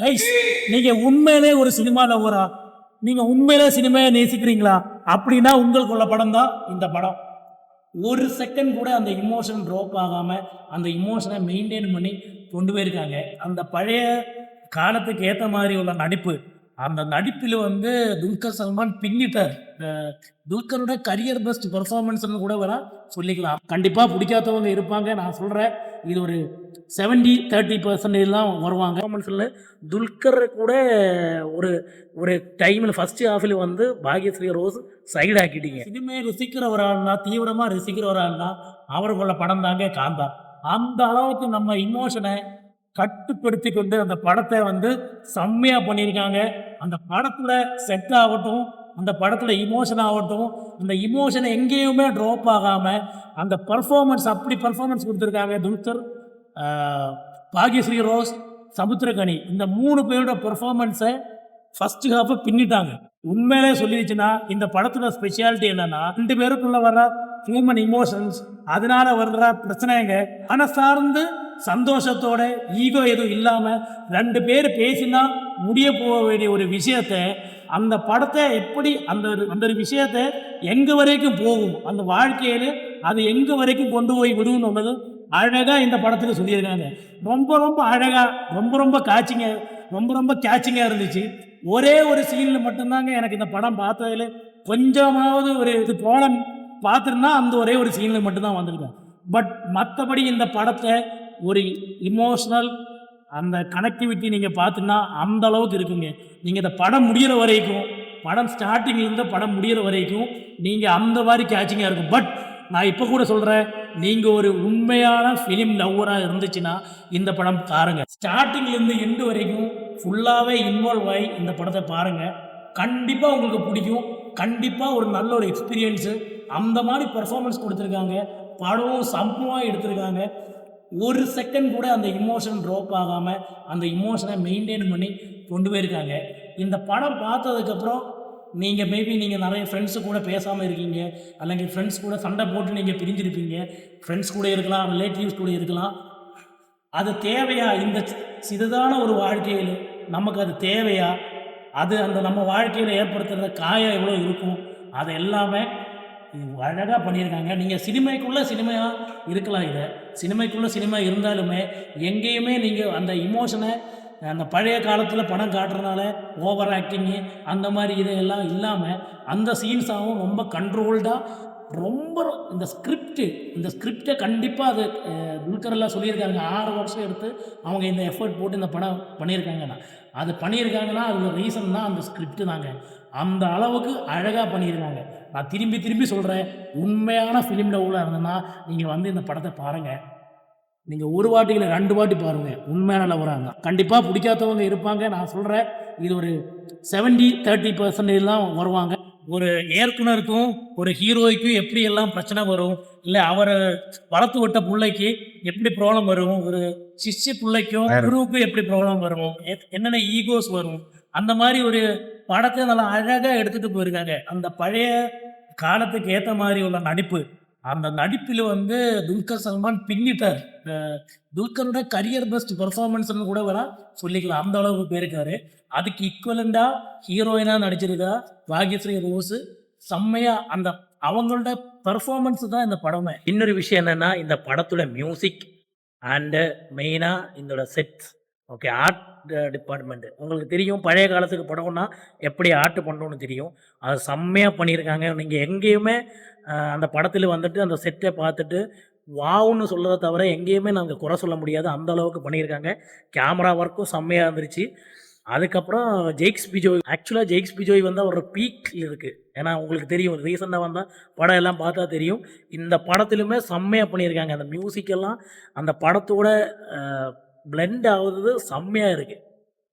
Guys நீங்க உண்மையிலே ஒரு சினிமா லவரா நீங்க உண்மையிலே சினிமாவை நேசிக்கிறீங்களா? அப்படின்னா உங்களுக்குள்ள படம் தான் இந்த படம். ஒரு செகண்ட் கூட அந்த இமோஷன் ட்ராப் ஆகாம அந்த இமோஷனை மெயின்டைன் பண்ணி கொண்டு போயிருக்காங்க. அந்த பழைய காலத்துக்கு ஏற்ற மாதிரி உள்ள நடிப்பு. அந்த நடிப்பில் வந்து துல்கர் சல்மான் பின்னிட்டார். துல்கரோட கரியர் பெஸ்ட் பெர்ஃபார்மன்ஸ்னு கூட வேணா சொல்லிக்கலாம். கண்டிப்பாக பிடிக்காதவங்க இருப்பாங்க. நான் சொல்கிறேன் இது ஒரு செவன்டி தேர்ட்டி பர்சன்டேஜ்லாம் வருவாங்க. பெர்ஃபார்மன்ஸில் துல்கர் கூட ஒரு ஒரு டைமில் ஃபஸ்ட்டு ஹாஃபில் வந்து பாக்யஸ்ரீ ரோஸ் சைடு ஆக்கிட்டீங்க. சினிமையை ருசிக்கிற ஒரு தீவிரமாக ருசிக்கிற ஒரு அவருக்குள்ள படம் தாங்க காந்தா. அந்த அளவுக்கு நம்ம இமோஷனை கட்டுப்படுத்தி கொண்டு அந்த படத்தை வந்து செம்மையாக பண்ணியிருக்காங்க. அந்த படத்தில் செட் ஆகட்டும் அந்த படத்தில் இமோஷன் ஆகட்டும் அந்த இமோஷனை எங்கேயுமே ட்ராப் ஆகாமல் அந்த பர்ஃபார்மன்ஸ் அப்படி பர்ஃபார்மன்ஸ் கொடுத்துருக்காங்க துல்கர் பாகியஸ்ரீ ரோஸ் சமுத்திரகனி. இந்த மூணு பேரோட பெர்ஃபார்மன்ஸை ஃபர்ஸ்ட் ஹாஃபை பின்னிட்டாங்க. உண்மையிலே சொல்லிடுச்சுன்னா இந்த படத்தோட ஸ்பெஷாலிட்டி என்னன்னா ரெண்டு பேருக்குள்ள வர்ற ஹியூமன் இமோஷன்ஸ் அதனால வர்ற பிரச்சனைங்க மனசார்ந்து சந்தோஷத்தோட ஈகோ எதுவும் இல்லாமல் ரெண்டு பேர் பேசினா முடிய போக வேண்டிய ஒரு விஷயத்த அந்த படத்தை எப்படி அந்த ஒரு- அந்த ஒரு விஷயத்தை எங்கே வரைக்கும் போகும் அந்த வாழ்க்கையில் அது எங்கே வரைக்கும் கொண்டு போய் விடும்னு அழகாக இந்த படத்தில் சொல்லியிருக்காங்க. ரொம்ப ரொம்ப அழகாக ரொம்ப ரொம்ப காட்சிங்க ரொம்ப ரொம்ப கேட்சிங்காக இருந்துச்சு. ஒரே ஒரு சீனில் மட்டும்தாங்க எனக்கு இந்த படம் பார்த்ததுல கொஞ்சமாவது ஒரு இது ப்ராப்ளம் பார்த்துருந்தா அந்த ஒரே ஒரு சீனில் மட்டும்தான் வந்திருக்கேன் பட் மற்றபடி இந்த படத்தை ஒரு இமோஷ்னல் அந்த கனெக்டிவிட்டி நீங்கள் பார்த்தீங்கன்னா அந்த அளவுக்கு இருக்குங்க. நீங்கள் இந்த படம் முடிகிற வரைக்கும் படம் ஸ்டார்டிங்லேருந்து படம் முடிகிற வரைக்கும் நீங்கள் அந்த மாதிரி கேட்சிங்காக இருக்கும். பட் நான் இப்போ கூட சொல்கிறேன் நீங்கள் ஒரு உண்மையான ஃபிலிம் லவ்வராக இருந்துச்சுன்னா இந்த படம் பாருங்கள் ஸ்டார்டிங்லேருந்து எண்டு வரைக்கும் ஃபுல்லாகவே இன்வால்வ் ஆகி இந்த படத்தை பாருங்கள் கண்டிப்பாக உங்களுக்கு பிடிக்கும். கண்டிப்பாக ஒரு நல்ல ஒரு எக்ஸ்பீரியன்ஸு அந்த மாதிரி பெர்ஃபார்மன்ஸ் கொடுத்துருக்காங்க. படமும் சம்பவமாக எடுத்திருக்காங்க. ஒரு செகண்ட் கூட அந்த இமோஷன் ட்ராப் ஆகாமல் அந்த இமோஷனை மெயின்டைன் பண்ணி கொண்டு போயிருக்காங்க. இந்த படம் பார்த்ததுக்கப்புறம் நீங்கள் மேபி நீங்கள் நிறைய ஃப்ரெண்ட்ஸு கூட பேசாமல் இருக்கீங்க அல்லங்க ஃப்ரெண்ட்ஸ் கூட சண்டை போட்டு நீங்கள் பிரிஞ்சிருப்பீங்க. ஃப்ரெண்ட்ஸ் கூட இருக்கலாம் ரிலேட்டிவ்ஸ் கூட இருக்கலாம். அது தேவையா? இந்த சிறிதான ஒரு வாழ்க்கையில் நமக்கு அது தேவையா? அது அந்த நம்ம வாழ்க்கையில் ஏற்படுத்துகிற காயம் எவ்வளோ இருக்கும்? அது எல்லாமே அழகாக பண்ணியிருக்காங்க. நீங்கள் சினிமைக்குள்ளே சினிமையாக இருக்கலாம் இதை. சினிமைக்குள்ளே சினிமா இருந்தாலுமே எங்கேயுமே நீங்கள் அந்த இமோஷனை அந்த பழைய காலத்தில் படம் காட்டுறதுனால ஓவர் ஆக்டிங்கு அந்த மாதிரி இதையெல்லாம் இல்லாமல் அந்த சீன்ஸாகவும் ரொம்ப கண்ட்ரோல்டாக ரொம்ப இந்த ஸ்கிரிப்டு இந்த ஸ்கிரிப்டை கண்டிப்பாக அது அஹ், துல்கரெல்லாம் சொல்லியிருக்காங்க. ஆறு வருஷம் எடுத்து அவங்க இந்த எஃபர்ட் போட்டு இந்த படம் பண்ணியிருக்காங்கன்னா. அது பண்ணியிருக்காங்கன்னா அது ரீசன் தான் அந்த ஸ்கிரிப்ட் தாங்க. அந்த அளவுக்கு அழகாக பண்ணியிருக்காங்க. நான் திரும்பி திரும்பி சொல்கிறேன் உண்மையான ஃபிலிம் லவ்வில் இருந்ததுன்னா நீங்கள் வந்து இந்த படத்தை பாருங்கள் நீங்கள் ஒரு வாட்டி இல்லை ரெண்டு வாட்டி பாருங்கள் உண்மையான லவராங்க கண்டிப்பாக பிடிக்காதவங்க இருப்பாங்க. நான் சொல்கிறேன் இது ஒரு செவன்டி தேர்ட்டி பர்சன்டேஜ் தான் வருவாங்க. ஒரு இயக்குனருக்கும் ஒரு ஹீரோய்க்கும் எப்படி எல்லாம் பிரச்சனை வரும்? இல்லை அவரை வளர்த்து விட்ட பிள்ளைக்கு எப்படி ப்ராப்ளம் வரும்? ஒரு சிஷ்ய பிள்ளைக்கும் குருவுக்கும் எப்படி ப்ராப்ளம் வரும்? என்னென்ன ஈகோஸ் வரும்? அந்த மாதிரி ஒரு படத்தை நல்லா அழகாக எடுத்துகிட்டு போயிருக்காங்க. அந்த பழைய காலத்துக்கு ஏற்ற மாதிரி உள்ள நடிப்பு. அந்த நடிப்பில் வந்து துல்கர் சல்மான் பின்னிட்டார். இந்த துல்கரோட கரியர் பெஸ்ட் பெர்ஃபார்மன்ஸ்னு கூட வேணா சொல்லிக்கலாம். அந்த அளவுக்கு போயிருக்காரு. அதுக்கு ஈக்குவலண்டாக ஹீரோயினாக நடிச்சிருக்கா பாக்யஸ்ரீ ரோஸு. செம்மையாக அந்த அவங்களோட பெர்ஃபார்மன்ஸ் தான் இந்த படமே. இன்னொரு விஷயம் என்னென்னா இந்த படத்தோட மியூசிக் அண்டு மெயினாக இதோட செட்ஸ் ஓகே ஆர்ட் டிபார்ட்மெண்ட்டு உங்களுக்கு தெரியும் பழைய காலத்துக்கு படம்னா எப்படி ஆர்ட் பண்ணணும்னு தெரியும். அது செம்மையாக பண்ணியிருக்காங்க. நீங்கள் எங்கேயுமே அந்த படத்தில் வந்துட்டு அந்த செட்டை பார்த்துட்டு வாவுன்னு சொல்கிறத தவிர எங்கேயுமே நாங்கள் குறை சொல்ல முடியாது. அந்த அளவுக்கு பண்ணியிருக்காங்க. கேமரா ஒர்க்கும் செம்மையாக இருந்துருச்சு. அதுக்கப்புறம் ஜெய்க்ஸ் பிஜோய் ஆக்சுவலாக ஜெய்க்ஸ் பிஜோய் வந்து ஒரு பீக்கில் இருக்குது ஏன்னா உங்களுக்கு தெரியும் ரீசெண்டாக வந்தால் படம் எல்லாம் பார்த்தா தெரியும். இந்த படத்திலுமே செம்மையாக பண்ணியிருக்காங்க. அந்த மியூசிக்கெல்லாம் அந்த படத்தோட பிளெண்ட் ஆகுது செம்மையாக இருக்குது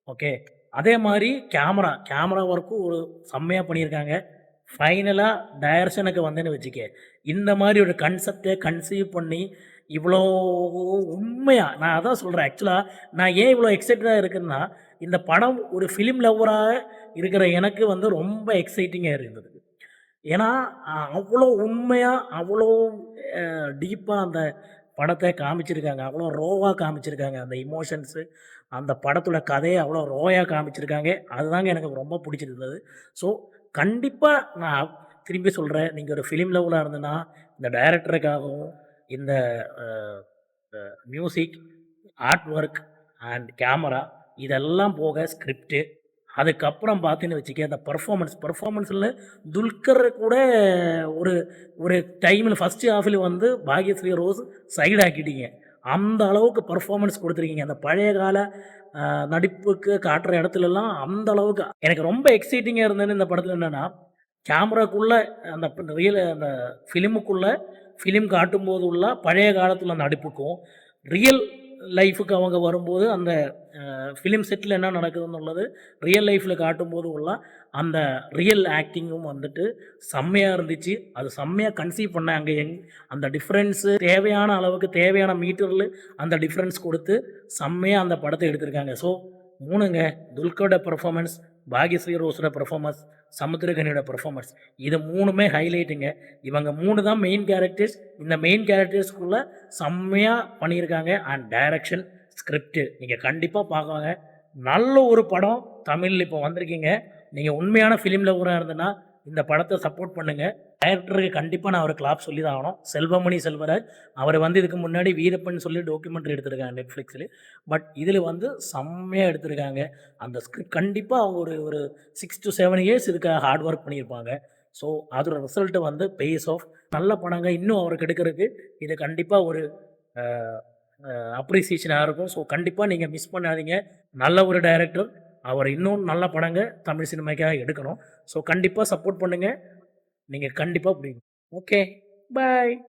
ஓகே அதே மாதிரி கேமரா கேமரா ஒர்க்கும் ஒரு செம்மையாக பண்ணியிருக்காங்க. ஃபைனலாக டைரக்ஷனுக்கு வந்தேன்னு வச்சுக்க இந்த மாதிரி ஒரு கன்செப்டை கன்சீவ் பண்ணி இவ்வளோ உண்மையாக நான் அதான் சொல்கிறேன் ஆக்சுவலாக நான் ஏன் இவ்வளோ எக்ஸைட்டடாக இருக்குன்னா இந்த படம் ஒரு ஃபிலிம் லவ்வராக இருக்கிற எனக்கு வந்து ரொம்ப எக்ஸைட்டிங்காக இருந்தது. ஏன்னா அவ்வளோ உண்மையாக அவ்வளோ டீப்பாக அந்த படத்தை காமிச்சிருக்காங்க. அவ்வளோ ரோவாக காமிச்சிருக்காங்க. அந்த இமோஷன்ஸு அந்த படத்தோட கதையை அவ்வளோ ரோயாக காமிச்சிருக்காங்க. அதுதாங்க எனக்கு ரொம்ப பிடிச்சிருந்தது. ஸோ கண்டிப்பாக நான் திரும்பி சொல்கிறேன் நீங்கள் ஒரு ஃபிலிம் லெவலாக இருந்ததுன்னா இந்த டைரக்டருக்காகவும் இந்த music art work and camera இதெல்லாம் போக ஸ்கிரிப்டு அதுக்கப்புறம் பார்த்தீங்கன்னு வச்சுக்க அந்த பர்ஃபார்மன்ஸ் பர்ஃபார்மன்ஸில் துல்கர் கூட ஒரு ஒரு டைமில் ஃபஸ்ட்டு ஹாஃபில் வந்து பாக்யஸ்ரீ ரோஸ் சைடு ஆக்கிட்டீங்க. அந்த அளவுக்கு பர்ஃபார்மன்ஸ் கொடுத்துருக்கீங்க. அந்த பழைய கால நடிப்புக்கு காட்டுற இடத்துலலாம் அந்த அளவுக்கு எனக்கு ரொம்ப எக்ஸைட்டிங்காக இருந்ததுன்னு இந்த படத்தில் என்னென்னா கேமராக்குள்ளே அந்த ரியல் அந்த ஃபிலிமுக்குள்ளே ஃபிலிம் காட்டும்போது உள்ள பழைய காலத்தில் நடிப்புக்கும் ரியல் லைஃபுக்கு அவங்க வரும்போது அந்த ஃபிலிம் செட்டில் என்ன நடக்குதுன்னு உள்ளது ரியல் லைஃப்பில் காட்டும்போது உள்ள அந்த ரியல் ஆக்டிங்கும் வந்துட்டு செம்மையாக இருந்துச்சு. அது செம்மையாக கன்சீவ் பண்ணாங்க எங் அந்த டிஃப்ரென்ஸு தேவையான அளவுக்கு தேவையான மீட்டரில் அந்த டிஃப்ரென்ஸ் கொடுத்து செம்மையாக அந்த படத்தை எடுத்திருக்காங்க. ஸோ மூணுங்க துல்கரோட பெர்ஃபார்மன்ஸ் பாகிஸ்ரீ ரோஸோட பர்ஃபார்மன்ஸ் சமுத்திரகனியோட பர்ஃபார்மன்ஸ் இது மூணுமே ஹைலைட்டுங்க இவங்க மூணு தான் மெயின் கேரக்டர்ஸ் இந்த மெயின் கேரக்டர்ஸ்குள்ளே செம்மையாக பண்ணியிருக்காங்க. அண்ட் டைரக்ஷன் ஸ்கிரிப்டு நீங்கள் கண்டிப்பாக பார்க்குவாங்க நல்ல ஒரு படம் தமிழில் இப்போ வந்திருக்கீங்க. நீங்கள் உண்மையான ஃபிலிம் லவராக இருந்ததுன்னா இந்த படத்தை சப்போர்ட் பண்ணுங்கள் டைரக்டருக்கு கண்டிப்பாக நான் ஒரு கிளாப் சொல்லி தான் ஆகணும். செல்வமணி செல்வராஜ் அவர் வந்து இதுக்கு முன்னாடி வீரப்பன் சொல்லி டாக்குமெண்ட்ரி எடுத்திருக்காங்க நெட்ஃப்ளிக்ஸில் பட் இதில் வந்து செம்மையாக எடுத்திருக்காங்க. அந்த ஸ்கிரிப்ட் கண்டிப்பாக அவங்க ஒரு ஒரு சிக்ஸ் டு செவன் இயர்ஸ் இதுக்காக ஹார்ட் ஒர்க் பண்ணியிருப்பாங்க. ஸோ அதோட ரிசல்ட்டு வந்து பேஸ் ஆஃப் நல்ல படங்க இன்னும் அவருக்கு எடுக்கிறதுக்கு. இது கண்டிப்பாக ஒரு அப்ரிசியேஷனாக இருக்கும். ஸோ கண்டிப்பாக நீங்கள் மிஸ் பண்ணாதீங்க. நல்ல ஒரு டைரக்டர் அவர் இன்னும் நல்ல படங்க தமிழ் சினிமாக்காக எடுக்கணும். ஸோ கண்டிப்பாக சப்போர்ட் பண்ணுங்கள் நீங்கள் கண்டிப்பாக பிடிக்கும் ஓகே பாய்